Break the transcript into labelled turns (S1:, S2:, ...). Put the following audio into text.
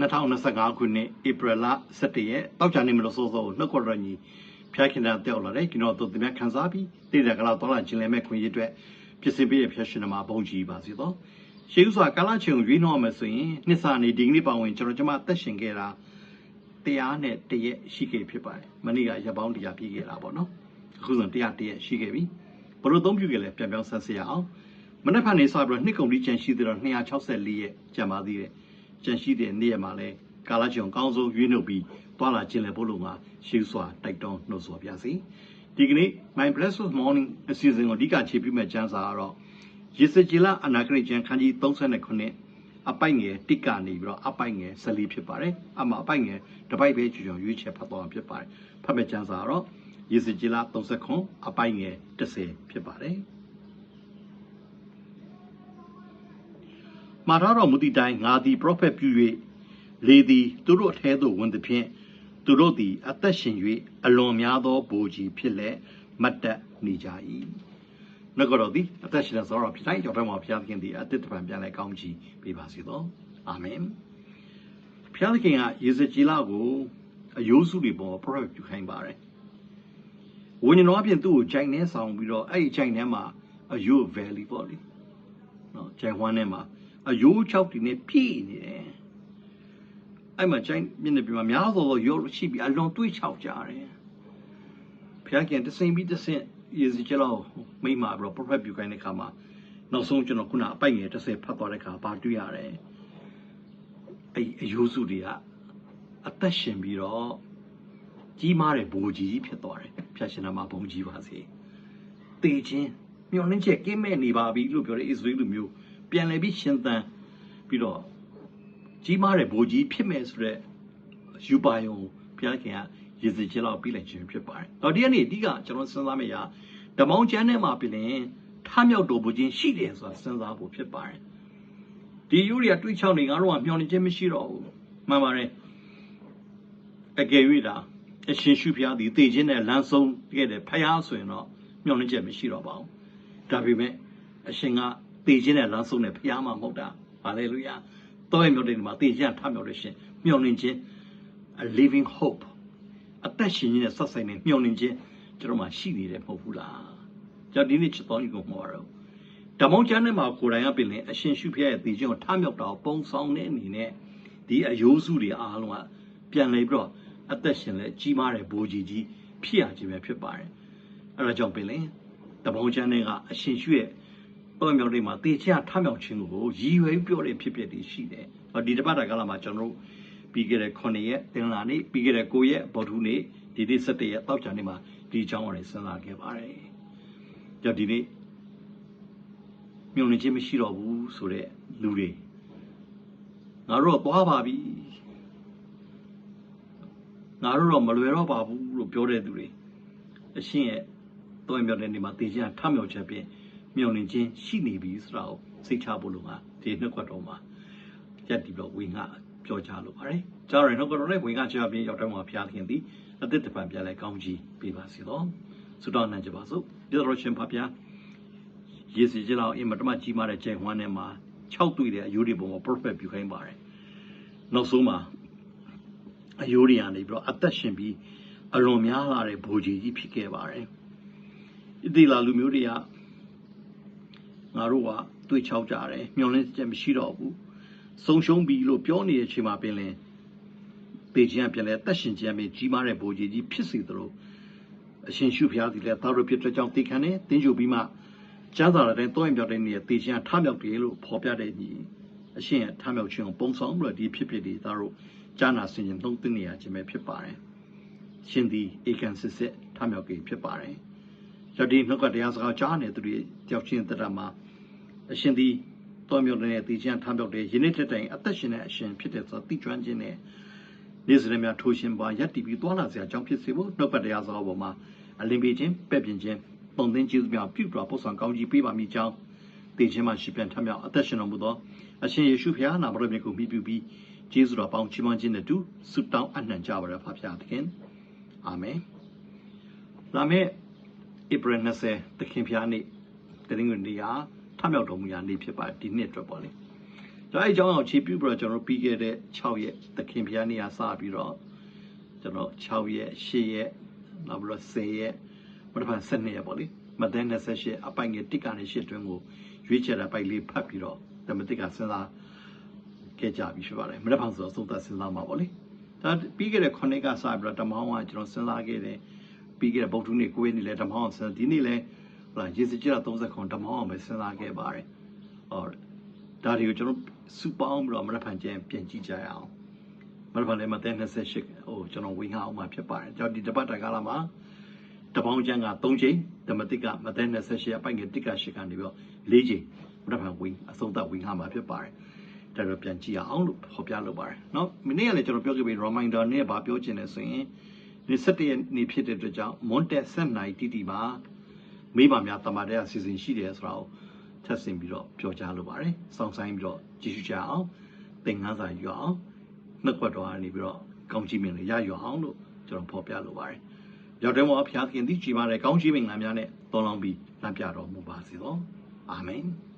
S1: 2025ခုနှစ်ဧပြီလ17ရက်တောက်ချာနေမလို့စိုးစိုးနှုတ်ခေါ်ရညီဖျားခင်တာတက်လာတယ်ကျွန်တော်တို့တင်ပြခန်းစားပြီးတည်တဲ့ကလာတော့လာခြင်းလည်းမဲ့ခွင့်ရအတွက်ဖြစ်စီပေးရဖျက်ရှင်မှာဘုံကြီးပါစီတော့ရှေးဥစွာကာလချုံရွေးနှောင်းမယ်ဆိုရင်နှစ်စာနေဒီကနေ့ပါဝင်ကျွန်တော်ကျမအသက်ရှင်ခဲ့တာတရားနဲ့တရက်ရှိခဲ့ဖြစ်ပါတယ်မနေ့ကရပောင်းတရားပြည့်ခဲ့တာပေါ့နော်အခုဆိုတရားတရက်ရှိခဲ့ပြီဘလို့သုံးပြခဲ့လဲပြန်ပြောင်းဆက်စရအောင်မနေ့ဖက်နေစပြီးတော့နှစ်ကုန်ပြီးကျန်ရှိသေးတော့264ရက်ကျန်ပါသေးတယ် ကျန်ရှိတဲ့နေ့ရက်မှာလဲကာလချုံကောင်းဆုံးရွေးနှုတ်ပြီးသွားလာခြင်းလဲဖို့လို့ငါရှေးစွာတိုက်တွန်းနှုတ်ဆော်ပြစီဒီကနေ့ my blessed morning အစီအစဉ်ကိုအဓိကခြေပြမဲ့ကျမ်းစာကတော့ယေစကြည်လအနာဂရိကျမ်းခန်းကြီး39အပိုက်ငယ်တစ်ကနေပြီးတော့အပိုက်ငယ်14ဖြစ်ပါတယ်အမှအပိုက်ငယ်တစ်ပိုက်ပဲကြွကြွရွေးချက်ဖတ်သွားဖြစ်ပါတယ်ဖတ်မဲ့ကျမ်းစာကတော့ယေစကြည်လ39အပိုက်ငယ်10ဖြစ်ပါတယ် မှာထားတော်မူသည့်တိုင်ငါသည် prophet ပြု၍လေသည်သူတို့အထဲသို့ဝင်သည်ဖြင့်သူတို့သည်အသက်ရှင်၍အလွန်များသောဘိုးကြီးဖြစ်လက်မတ်တက်နေကြ၏ငါကတော့ဒီအသက်ရှင်တဲ့သောရဖြစ်တိုင်းကြောင့်ဘက်မှာဘုရားသခင်သည်အသက်တပံပြန်လဲကောင်းချီးပေးပါစေသောအာမင်ဘုရားသခင်ကယေဇကြည်လကိုအယိုးစုတွေပေါ် prophet ပြုခိုင်းပါတယ်ဝိညာဉ်တော်အပြင်သူ့ကိုဂျိုင်နဲ့ဆောင်ပြီးတော့အဲ့ဒီဂျိုင်ထဲမှာအယိုး valley ပေါ့လေနော်ဂျိုင်ဝမ်းထဲမှာ အယိုးချောက်တွေနဲ့ပြည့်နေတယ်အဲ့မှာကျိုင်းမျက်နှာပြမှာများသောသောရောရှိပြီးအလွန်တွေးချောက်ကြတယ်ဘုရားခင်တစိမ့်ပြီးတဆင့်ယေစီကျလောက်မိမပြီးတော့ prophet ပြုခိုင်းတဲ့ခါမှာနောက်ဆုံးကျွန်တော်ခုနအပိုက်ငယ်30ဖတ်သွားတဲ့ခါဘာတွေ့ရတယ်အဲ့အယိုးစုတွေကအသက်ရှင်ပြီးတော့ကြီးမားတဲ့ဘိုးကြီးဖြစ်သွားတယ်ဖျက်ရှင်နာမှာဘုံကြီးပါစေတေခြင်းမျောနှင်းချက်ကင်းမဲ့နေပါပြီလို့ပြောတဲ့ Israel လူမျိုး ပြန်လည်ပြီးရှင်သန်ပြီးတော့ကြီးမားတဲ့ဘိုးကြီးဖြစ်မယ်ဆိုတော့ယူပါယုံဘုရားခင်ကရေစကြည်လောက်ပြီးလိုက်ခြင်းဖြစ်ပါတယ်။တော့ဒီကနေ့အဓိကကျွန်တော်စဉ်းစားမယ့်ရာဓမ္မောင်းကျမ်းထဲမှာပြင်ရင်ထမြောက်တော်ဘုခြင်းရှိတယ်ဆိုတာစဉ်းစားဖို့ဖြစ်ပါတယ်။ဒီယူရီးယားတွေးချောင်းနေငါတို့ကမျှော်နေခြင်းမရှိတော့ဘူး။မှန်ပါတယ်။အကယ်၍ဒါအရှင်ရှုဖျားသည်တည်ခြင်းနဲ့လမ်းဆုံးခဲ့တယ်ဖျားဆိုရင်တော့မျှော်နေချက်မရှိတော့ပါဘူး။ဒါပေမဲ့အရှင်က တည်ခြင်းနဲ့လမ်းဆုံးနဲ့ဖျားမှမဟုတ်တာ။ဟာလေလုယာ။တော့မြောက်တဲ့နေမှာတည်ခြင်းထမြောက်တဲ့ရှင်မျှော်နေခြင်း a living hope အသက်ရှင်ခြင်းနဲ့ဆက်ဆိုင်တဲ့မျှော်လင့်ခြင်းကျွန်တော်မှရှိနေတယ်မဟုတ်ဘူးလားကျွန်တော်ဒီနေ့ချက်တော်ကြီးကိုမှာတော့ဓမ္မကျမ်းထဲမှာကိုယ်တိုင်ကပြင်လင်အရှင်ရှုဖျက်ရဲ့တည်ခြင်းကိုထမြောက်တာကိုပုံဆောင်တဲ့အနေနဲ့ဒီအယိုးစုတွေအားလုံးကပြန်လည်ပြီးတော့အသက်ရှင်လဲကြီးမားတဲ့ဘိုးကြီးကြီးဖြစ်ရခြင်းပဲဖြစ်ပါတယ်အဲဒါကြောင့်ပြင်လင်ဓမ္မကျမ်းထဲကအရှင်ရှုရဲ့ ပေါ်မြောက်တွေမှာတည်ခြင်းထမြောက်ခြင်းကိုရည်ရွယ်ပြောတဲ့ဖြစ်ဖြစ်တွေရှိတယ်ဒီတစ်ပတ်တာကလာမှာကျွန်တော်တို့ပြီးခဲ့တဲ့9ရက်တင်လာနေ့ပြီးခဲ့တဲ့9ရက်ဗုဒ္ဓနေ့ဒီနေ့17ရက်တောက်ချာနေ့မှာဒီအကြောင်းအရာစဉ်းစားခဲ့ပါတယ်။ကြောင့်ဒီနေ့မြုံနေခြင်းမရှိတော့ဘူးဆိုတဲ့လူတွေငါတို့တော့သွားပါပြီငါတို့တော့မလွယ်တော့ပါဘူးလို့ပြောတဲ့သူတွေအရှင်ရဲ့တောင်းမြောက်တဲ့နေ့မှာတေချာထမြောက်ချက်ဖြင့် မြုံနေခြင်းရှိနေပြီဆိုတာကိုစိတ်ချဖို့လိုမှာဒီနှစ်ခွက်တော်မှာရက်ဒီတော့ဝေငါပြောကြလိုပါတယ်။ကြားရနှုတ်ကတော်နဲ့ဝင်ကချပြင်းရောက်တော့မှာဖျားခင်သည်အသစ်တပံပြန်လဲကောင်းကြီးပေးပါစေတော့။ဆုတောင်းနိုင်ကြပါစို့။ဒီတော်ရှင်ဖဖျားယေစီကျလောက်အင်မတမကြီးမားတဲ့ကျဲဝမ်းထဲမှာ6တွေ့တဲ့အယိုးတွေပုံမှာ prophet ပြုခိုင်းပါတယ်။နောက်ဆုံးမှာအယိုးတွေကနေပြီးတော့အသက်ရှင်ပြီးအလွန်များလာတဲ့ဘိုးကြီးကြီးဖြစ်ခဲ့ပါတယ်။ဒီလာလူမျိုးတွေက ငါတို့ကတွေ့ချောက်ကြတယ်မျောလင်းချက်မရှိတော့ဘူး။ဆုံးရှုံးပြီလို့ပြောနေတဲ့အချိန်မှာပင်လင်ပေခြင်းပြန်လဲတက်ရှင်ခြင်းပဲကြီးမားတဲ့ဘိုးကြီးကြီးဖြစ်စေသလိုအရှင်ရှုဖျားသည်လည်းသာရဖြစ်တဲ့ကြောင့်သိခံတယ်တင်းကျုပ်ပြီးမှကျမ်းစာတဲ့တောရင်ပြောက်တဲ့နေရာတေခြင်းထမြောက်တယ်လို့ဖော်ပြတဲ့ညီအရှင်ရဲ့ထမြောက်ခြင်းကိုပုံဆောင်လို့ဒီဖြစ်ဖြစ်ဒီသာတို့ကျမ်းနာဆင်ခြင်သုံးသင်နေရခြင်းပဲဖြစ်ပါတယ်ရှင်သည်ဧကန်စစ်စစ်ထမြောက်ကြီးဖြစ်ပါတယ် ယဒီနှုတ်ကတရားစကားကြားနေသူတွေတယောက်ချင်းတရမှာအရှင်သည်တော်မြောက်တဲ့တည်ခြင်းထမ်းမြောက်တဲ့ယနေ့ထက်တိုင်အသက်ရှင်တဲ့အရှင်ဖြစ်တဲ့ဆိုသိကျွမ်းခြင်းနဲ့နေ့စဉ်များထိုးရှင်ပါယက်တီပြီးသွားလာစရာအကြောင်းဖြစ်စေဖို့နှုတ်ပတ်တရားစကားပေါ်မှာအလင်းပေးခြင်းပဲ့ပြင်ခြင်းပုံသင်ကျေးဇူးများပြုတော်ပို့ဆောင်ကောင်းကြီးပေးပါမိကြောင်းတည်ခြင်းမှရှိပြန်ထမြောက်အသက်ရှင်တော်မူသောအရှင်ယေရှုဖခင်နာမတော်မြတ်ကိုမြှုပ်ပြီးကျေးဇူးတော်ပေါင်းချီးမွမ်းခြင်းနဲ့တူဆုတောင်းအနှံကြပါရဖဖခင်သခင်အာမင်လာမယ့် ဧပြီ20သခင်ဖျားနေ့တရင်ကုန်တရားထမြောက်တော်မူရာနေ့ဖြစ်ပါတယ်ဒီနှစ်အတွက်ပေါ့လေဒါအဲအကြောင်းအောင်ခြေပြုပြီးတော့ကျွန်တော်တို့ပြီးခဲ့တဲ့6ရက်သခင်ဘုရားနေရာစပြီးတော့ကျွန်တော်6ရက်10ရက်နောက်ပြီးတော့10ရက်မတစ်ဖန်12ရက်ပေါ့လေမသက်28အပိုင်ငယ်1ကနေ8တွင်းကိုရွေးချယ်တဲ့ပိုက်လေးဖတ်ပြီးတော့ဓမ္မတိကစဉ်းစားခဲ့ကြပြီဖြစ်ပါတယ်မတစ်ဖန်ဆိုတော့သုံးသပ်စဉ်းစားမှာပေါ့လေဒါပြီးခဲ့တဲ့9နှစ်ကစပြီးတော့ဓမ္မဟောင်းကကျွန်တော်စဉ်းစားခဲ့တယ် ပြီးခဲ့တဲ့ဗုဒ္ဓနေ့ကိုယ်နေ့လဲဓမ္မဟောင်းစဉ်းဒီနေ့လဲဟလာရေစကြ30ဓမ္မဟောင်းပဲစဉ်းစားခဲ့ပါတယ်ဟောဒါတွေကိုကျွန်တော်စူပေါင်းပြီးတော့မရဖန်ကျန်ပြင်ကြည့်ကြရအောင်မရဖန်လည်းမတဲ့28ဟိုကျွန်တော်ဝင်းဟအောင်မှာဖြစ်ပါတယ်ကျွန်တော်ဒီတပတ်တကားလာမှာတပေါင်းကျန်က3ချိန်ဓမ္မတိကမတဲ့28အပိုင်ငယ်တိက8ကနေပြီးတော့4ချိန်မရဖန်ဝင်းအဆုံးသတ်ဝင်းဟမှာဖြစ်ပါတယ်ဒါတော့ပြန်ကြည့်အောင်လို့ဟောပြလုပ်ပါတယ်เนาะမိနစ်ကလည်းကျွန်တော်ပြောခဲ့ပြီး reminder နဲ့ဗာပြောချင်တယ်ဆိုရင် ဒီ17ရက်နေ့ဖြစ်တဲ့အတွက်ကြောင့် Monte 7နိုင်တီတီပါမိဘများတမန်တဲ့အစီအစဉ်ရှိတယ်ဆိုတာကိုထပ်ဆင်ပြီးတော့ပြောကြားလိုပါတယ်။စောင့်ဆိုင်ပြီးတော့ကြည့်ရှုကြအောင်သင်ခန်းစာယူအောင်နှုတ်ခွက်တော်ကနေပြီးတော့ကောင်းချီးမင်လေးရယူအောင်လို့ကျွန်တော်ဖော်ပြလိုပါတယ်။ရောက်တဲ့ဘုရားသခင်သည်ကြည်ပါတဲ့ကောင်းချီးမင်္ဂလာများနဲ့တော်လောင်းပြီးလမ်းပြတော်မူပါစေသော။အာမင်။